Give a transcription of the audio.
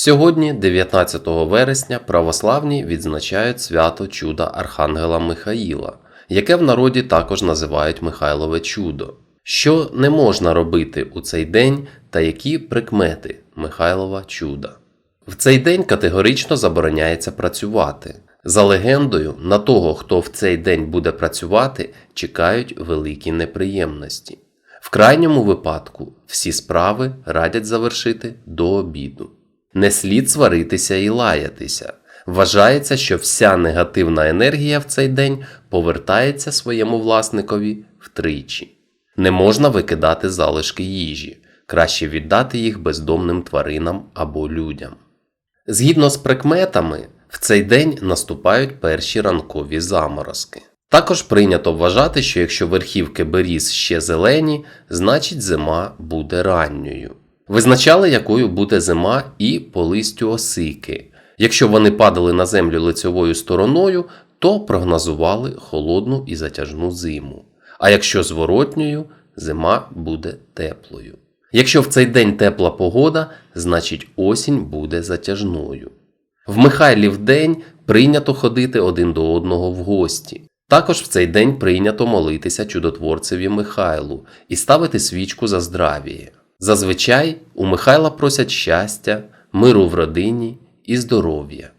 Сьогодні, 19 вересня, православні відзначають свято чуда Архангела Михаїла, яке в народі також називають Михайлове чудо. Що не можна робити у цей день та які прикмети Михайлова чуда? В цей день категорично забороняється працювати. За легендою, на того, хто в цей день буде працювати, чекають великі неприємності. В крайньому випадку всі справи радять завершити до обіду. Не слід сваритися і лаятися. Вважається, що вся негативна енергія в цей день повертається своєму власникові втричі. Не можна викидати залишки їжі, краще віддати їх бездомним тваринам або людям. Згідно з прикметами, в цей день наступають перші ранкові заморозки. Також прийнято вважати, що якщо верхівки беріз ще зелені, значить зима буде ранньою. Визначали, якою буде зима і по листю осики. Якщо вони падали на землю лицьовою стороною, то прогнозували холодну і затяжну зиму. А якщо зворотньою, зима буде теплою. Якщо в цей день тепла погода, значить осінь буде затяжною. В Михайлів день прийнято ходити один до одного в гості. Також в цей день прийнято молитися чудотворцеві Михайлу і ставити свічку за здравіє. Зазвичай у Михайла просять щастя, миру в родині і здоров'я.